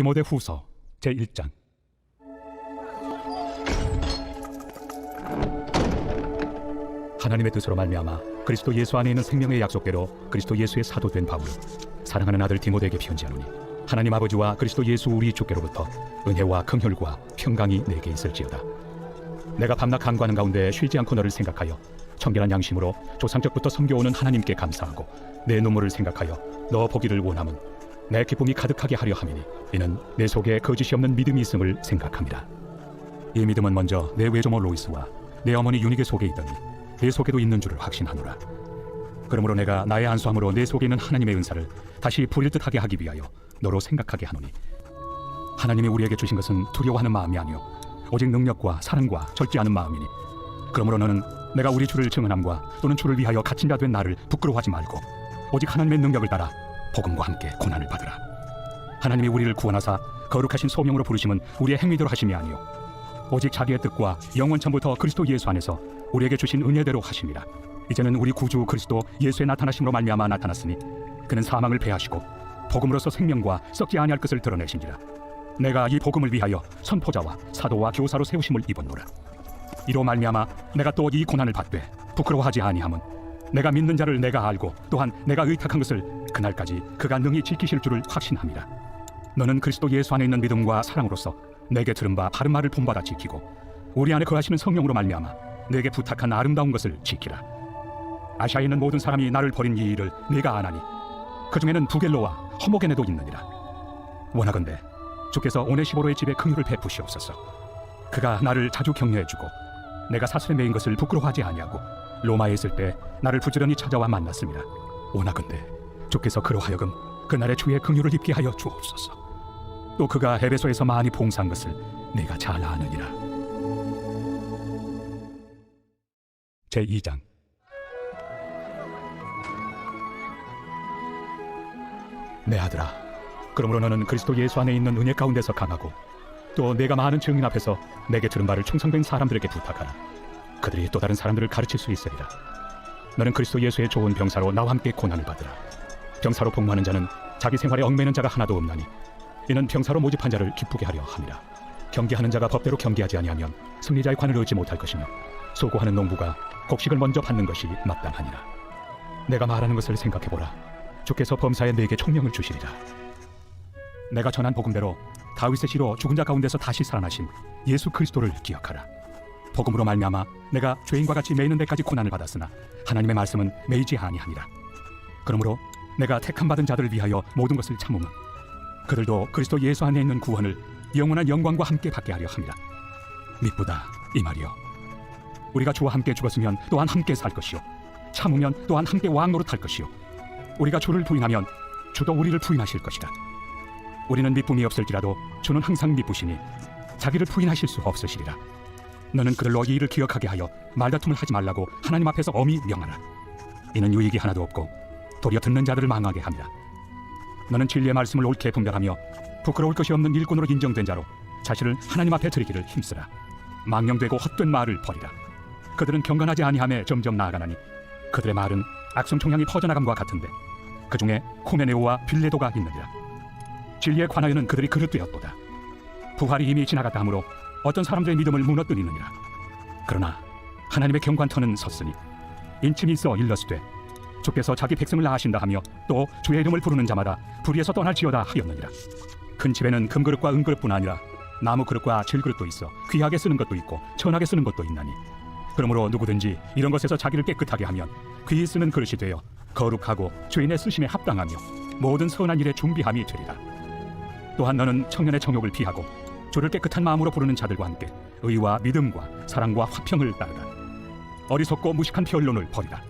디모데 후서 제1장. 하나님의 뜻으로 말미암아 그리스도 예수 안에 있는 생명의 약속대로 그리스도 예수의 사도 된 바울 사랑하는 아들 디모데에게 편지하노니 하나님 아버지와 그리스도 예수 우리 주께로부터 은혜와 긍휼과 평강이 내게 있을지어다. 내가 밤낮 간구하는 가운데 쉬지 않고 너를 생각하여 청결한 양심으로 조상적부터 섬겨오는 하나님께 감사하고 내 눈물을 생각하여 너 보기를 원함은 내 기쁨이 가득하게 하려 함이니 이는 내 속에 거짓이 없는 믿음이 있음을 생각합니다. 이 믿음은 먼저 내 외조모 로이스와 내 어머니 유니게 속에 있더니 내 속에도 있는 줄을 확신하노라. 그러므로 내가 나의 안수함으로 내 속에 있는 하나님의 은사를 다시 부릴 듯하게 하기 위하여 너로 생각하게 하노니 하나님이 우리에게 주신 것은 두려워하는 마음이 아니요 오직 능력과 사랑과 절제하는 마음이니 그러므로 너는 내가 우리 주를 증언함과 또는 주를 위하여 갇힌 자 된 나를 부끄러워하지 말고 오직 하나님의 능력을 따라 복음과 함께 고난을 받으라. 하나님이 우리를 구원하사 거룩하신 소명으로 부르심은 우리의 행위대로 하심이 아니요. 오직 자기의 뜻과 영원 전부터 그리스도 예수 안에서 우리에게 주신 은혜대로 하심이라. 이제는 우리 구주 그리스도 예수의 나타나심으로 말미암아 나타났으니 그는 사망을 패하시고 복음으로서 생명과 썩지 아니할 것을 드러내신지라. 내가 이 복음을 위하여 선포자와 사도와 교사로 세우심을 입었노라. 이로 말미암아 내가 또 이 고난을 받되 부끄러워하지 아니함은 내가 믿는 자를 내가 알고 또한 내가 의탁한 것을 그날까지 그가 능히 지키실 줄을 확신함이라 너는 그리스도 예수 안에 있는 믿음과 사랑으로서 내게 들은 바 바른 말을 본받아 지키고 우리 안에 거하시는 성령으로 말미암아 내게 부탁한 아름다운 것을 지키라. 아시아에 있는 모든 사람이 나를 버린 이 일을 내가 아나니 그 중에는 부겔로와 허모게네도 있느니라. 원하건대 주께서 오네시보로의 집에 긍휼을 베푸시옵소서. 그가 나를 자주 격려해주고 내가 사슬에 매인 것을 부끄러워하지 아니하고 로마에 있을 때 나를 부지런히 찾아와 만났습니다. 원하건대 주께서 그로 하여금 그날의 주의 긍휼을 입게 하여 주옵소서. 또 그가 에베소에서 많이 봉사한 것을 내가 잘 아느니라. 제 2장 내 아들아, 그러므로 너는 그리스도 예수 안에 있는 은혜 가운데서 강하고 또 내가 많은 증인 앞에서 내게 들은 바를 충성된 사람들에게 부탁하라. 그들이 또 다른 사람들을 가르칠 수 있으리라. 너는 그리스도 예수의 좋은 병사로 나와 함께 고난을 받으라. 병사로 복무하는 자는 자기 생활에 얽매는 자가 하나도 없나니 이는 병사로 모집한 자를 기쁘게 하려 함이라. 경계하는 자가 법대로 경계하지 아니하면 승리자의 관을 얻지 못할 것이며 소고하는 농부가 곡식을 먼저 받는 것이 마땅하니라. 내가 말하는 것을 생각해 보라. 주께서 범사에 내게 총명을 주시리라. 내가 전한 복음대로 다윗의 시로 죽은 자 가운데서 다시 살아나신 예수 그리스도를 기억하라. 복음으로 말미암아 내가 죄인과 같이 매이는 데까지 고난을 받았으나 하나님의 말씀은 매이지 아니하니라. 그러므로 내가 택함 받은 자들을 위하여 모든 것을 참으면 그들도 그리스도 예수 안에 있는 구원을 영원한 영광과 함께 받게 하려 함이라. 미쁘다 이 말이요. 우리가 주와 함께 죽었으면 또한 함께 살 것이요. 참으면 또한 함께 왕 노릇할 것이요. 우리가 주를 부인하면 주도 우리를 부인하실 것이다. 우리는 미쁨이 없을지라도 주는 항상 미쁘시니 자기를 부인하실 수 없으시리라. 너는 그들로 이 일을 기억하게 하여 말다툼을 하지 말라고 하나님 앞에서 엄히 명하라. 이는 유익이 하나도 없고 도리어 듣는 자들을 망하게 함이라. 너는 진리의 말씀을 옳게 분별하며 부끄러울 것이 없는 일꾼으로 인정된 자로 자신을 하나님 앞에 드리기를 힘쓰라. 망령되고 헛된 말을 버리라. 그들은 경건하지 아니함에 점점 나아가나니 그들의 말은 악성 총향이 퍼져나감과 같은데 그 중에 코메네오와 빌레도가 있느니라. 진리에 관하여는 그들이 그릇되었도다. 부활이 이미 지나갔다 하므로 어떤 사람들의 믿음을 무너뜨리느니라. 그러나 하나님의 경관터는 섰으니 인침이 있어 일러스되 주께서 자기 백성을 낳으신다 하며 또 주의 이름을 부르는 자마다 불의에서 떠날지어다 하였느니라. 큰 집에는 금그릇과 은그릇뿐 아니라 나무 그릇과 질그릇도 있어 귀하게 쓰는 것도 있고 천하게 쓰는 것도 있나니 그러므로 누구든지 이런 것에서 자기를 깨끗하게 하면 귀히 쓰는 그릇이 되어 거룩하고 주인의 쓰심에 합당하며 모든 선한 일에 준비함이 되리라. 또한 너는 청년의 정욕을 피하고 주를 깨끗한 마음으로 부르는 자들과 함께 의와 믿음과 사랑과 화평을 따르라. 어리석고 무식한 변론을 버리라.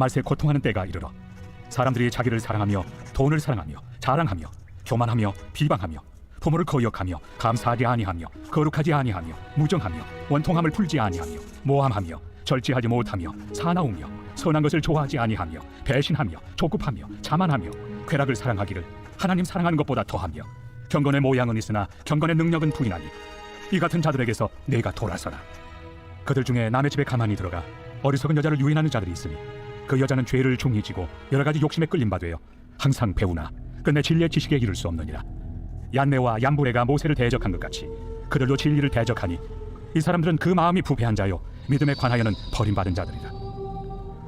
말세 고통하는 때가 이르러 사람들이 자기를 사랑하며 돈을 사랑하며 자랑하며 교만하며 비방하며 부모를 거역하며 감사하지 아니하며 거룩하지 아니하며 무정하며 원통함을 풀지 아니하며 모함하며 절제하지 못하며 사나우며 선한 것을 좋아하지 아니하며 배신하며 조급하며 자만하며 쾌락을 사랑하기를 하나님 사랑하는 것보다 더하며 경건의 모양은 있으나 경건의 능력은 부인하니 이 같은 자들에게서 내가 돌아서라. 그들 중에 남의 집에 가만히 들어가 어리석은 여자를 유인하는 자들이 있으니 그 여자는 죄를 중히 지고 여러 가지 욕심에 끌림 바되어 항상 배우나 끝내 진리의 지식에 이를 수 없느니라. 얀네와 얀부레가 모세를 대적한 것 같이 그들도 진리를 대적하니 이 사람들은 그 마음이 부패한 자요 믿음에 관하여는 버림받은 자들이라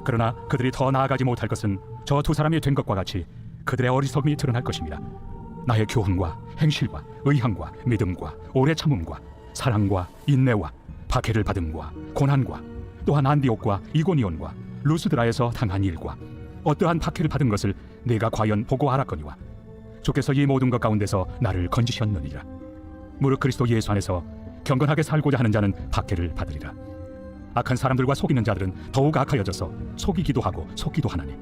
그러나 그들이 더 나아가지 못할 것은 저 두 사람이 된 것과 같이 그들의 어리석음이 드러날 것입니다. 나의 교훈과 행실과 의향과 믿음과 오래 참음과 사랑과 인내와 박해를 받음과 고난과 또한 안디옥과 이고니온과 루스드라에서 당한 일과 어떠한 박해를 받은 것을 내가 과연 보고 알았거니와 주께서 이 모든 것 가운데서 나를 건지셨느니라. 무릇 그리스도 예수 안에서 경건하게 살고자 하는 자는 박해를 받으리라. 악한 사람들과 속이는 자들은 더욱 악하여져서 속이기도 하고 속기도 하나니.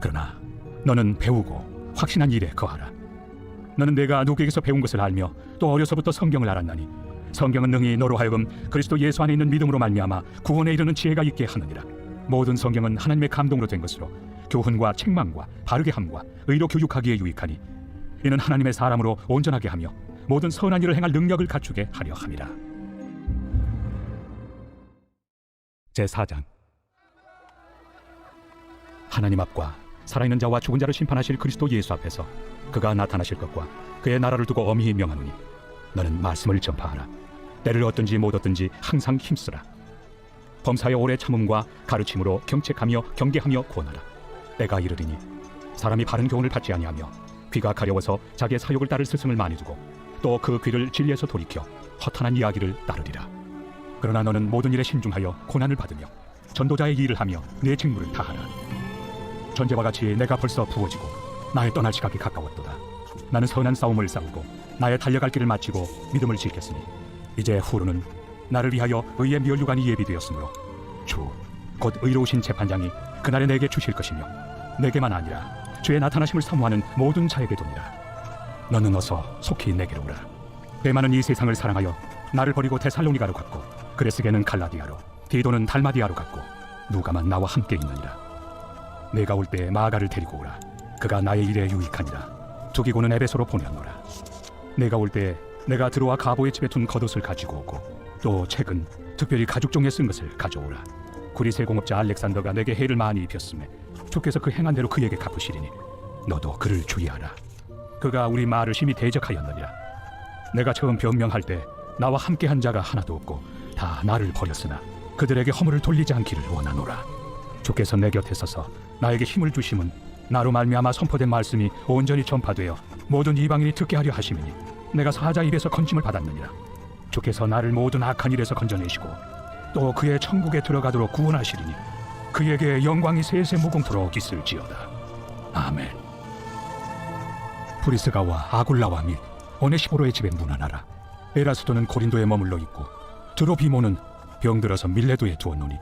그러나 너는 배우고 확신한 일에 거하라. 너는 내가 누구에게서 배운 것을 알며 또 어려서부터 성경을 알았나니 성경은 능히 너로 하여금 그리스도 예수 안에 있는 믿음으로 말미암아 구원에 이르는 지혜가 있게 하느니라 모든 성경은 하나님의 감동으로 된 것으로 교훈과 책망과 바르게 함과 의로 교육하기에 유익하니 이는 하나님의 사람으로 온전하게 하며 모든 선한 일을 행할 능력을 갖추게 하려 함이라. 제4장. 하나님 앞과 살아있는 자와 죽은 자를 심판하실 그리스도 예수 앞에서 그가 나타나실 것과 그의 나라를 두고 엄히 명하노니 너는 말씀을 전파하라. 때를 얻든지 못 얻든지 항상 힘쓰라 범사의 오래 참음과 가르침으로 경책하며 경계하며 구원하라. 때가 이르리니 사람이 바른 교훈을 받지 아니하며 귀가 가려워서 자기의 사욕을 따를 스승을 많이 두고 또 그 귀를 진리에서 돌이켜 허탄한 이야기를 따르리라. 그러나 너는 모든 일에 신중하여 고난을 받으며 전도자의 일을 하며 내 직무를 다하라. 전제와 같이 내가 벌써 부어지고 나의 떠날 시각이 가까웠도다. 나는 선한 싸움을 싸우고 나의 달려갈 길을 마치고 믿음을 지켰으니 이제 후로는 나를 위하여 의의 멸류관이 예비되었으므로 주 곧 의로우신 재판장이 그날에 내게 주실 것이며 내게만 아니라 주의 나타나심을 사모하는 모든 자에게 도니라. 너는 어서 속히 내게로 오라. 대만은 이 세상을 사랑하여 나를 버리고 데살로니가로 갔고 그레스게는 갈라디아로 디도는 달마디아로 갔고 누가만 나와 함께 있느니라. 내가 올 때 마가를 데리고 오라. 그가 나의 일에 유익하니라. 두기고는 에베소로 보내었노라. 내가 올 때 내가 들어와 가보의 집에 둔 겉옷을 가지고 오고 또 책은 특별히 가죽 종에 쓴 것을 가져오라. 구리세 공업자 알렉산더가 내게 해를 많이 입혔음에 주께서 그 행한 대로 그에게 갚으시리니 너도 그를 주의하라. 그가 우리 말을 심히 대적하였느니라. 내가 처음 변명할 때 나와 함께한 자가 하나도 없고 다 나를 버렸으나 그들에게 허물을 돌리지 않기를 원하노라. 주께서 내 곁에 서서 나에게 힘을 주심은 나로 말미암아 선포된 말씀이 온전히 전파되어 모든 이방인이 듣게 하려 하심이니 내가 사자 입에서 건짐을 받았느니라 주께서 나를 모든 악한 일에서 건져내시고 또 그의 천국에 들어가도록 구원하시리니 그에게 영광이 세세 무궁토록 있을지어다. 아멘. 프리스가와 아굴라와 및 오네시보로의 집에 문안하라. 에라스도는 고린도에 머물러 있고 드로비모는 병들어서 밀레도에 두었노니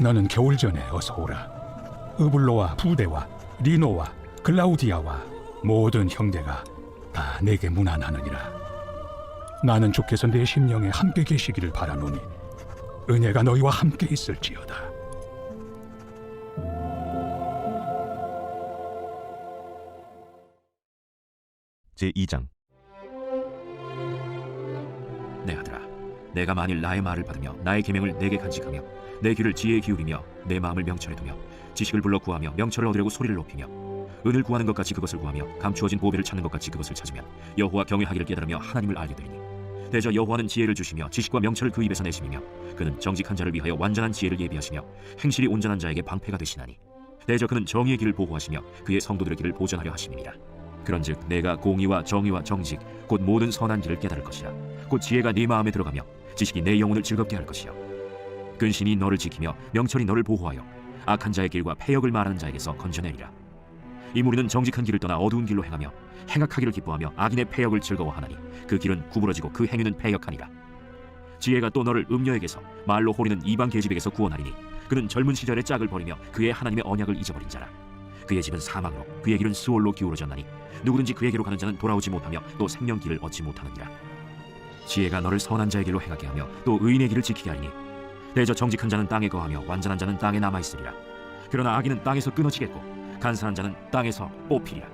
너는 겨울 전에 어서 오라. 으블로와 부대와 리노와 글라우디아와 모든 형제가 다 내게 문안하느니라 나는 주께서 내 심령에 함께 계시기를 바라노니 은혜가 너희와 함께 있을지어다. 제 2장. 내 아들아 내가 만일 나의 말을 받으며 나의 계명을 내게 간직하며 내 귀를 지혜에 기울이며 내 마음을 명철에 두며 지식을 불러 구하며 명철을 얻으려고 소리를 높이며 은을 구하는 것 같이 그것을 구하며 감추어진 보배를 찾는 것 같이 그것을 찾으면 여호와 경외하기를 깨달으며 하나님을 알게 되리니 대저 여호와는 지혜를 주시며 지식과 명철을 그 입에서 내심이며 그는 정직한 자를 위하여 완전한 지혜를 예비하시며 행실이 온전한 자에게 방패가 되시나니 대저 그는 정의의 길을 보호하시며 그의 성도들의 길을 보전하려 하심이니라. 그런즉 내가 공의와 정의와 정직 곧 모든 선한 길을 깨달을 것이라. 곧 지혜가 네 마음에 들어가며 지식이 내 영혼을 즐겁게 할 것이요. 근신이 너를 지키며 명철이 너를 보호하여 악한 자의 길과 패역을 말하는 자에게서 건져내리라 이 무리는 정직한 길을 떠나 어두운 길로 행하며 행악하기를 기뻐하며 악인의 패역을 즐거워하나니 그 길은 구부러지고 그 행위는 패역하니라. 지혜가 또 너를 음녀에게서 말로 호리는 이방 계집에게서 구원하리니 그는 젊은 시절의 짝을 버리며 그의 하나님의 언약을 잊어버린 자라. 그의 집은 사망으로 그의 길은 수월로 기울어졌나니 누구든지 그에게로 가는 자는 돌아오지 못하며 또 생명 길을 얻지 못하느니라. 지혜가 너를 선한 자의 길로 행하게 하며 또 의인의 길을 지키게 하리니 대저 정직한 자는 땅에 거하며 완전한 자는 땅에 남아 있으리라. 그러나 악인은 땅에서 끊어지겠고 간사한 자는 땅에서 뽑히리라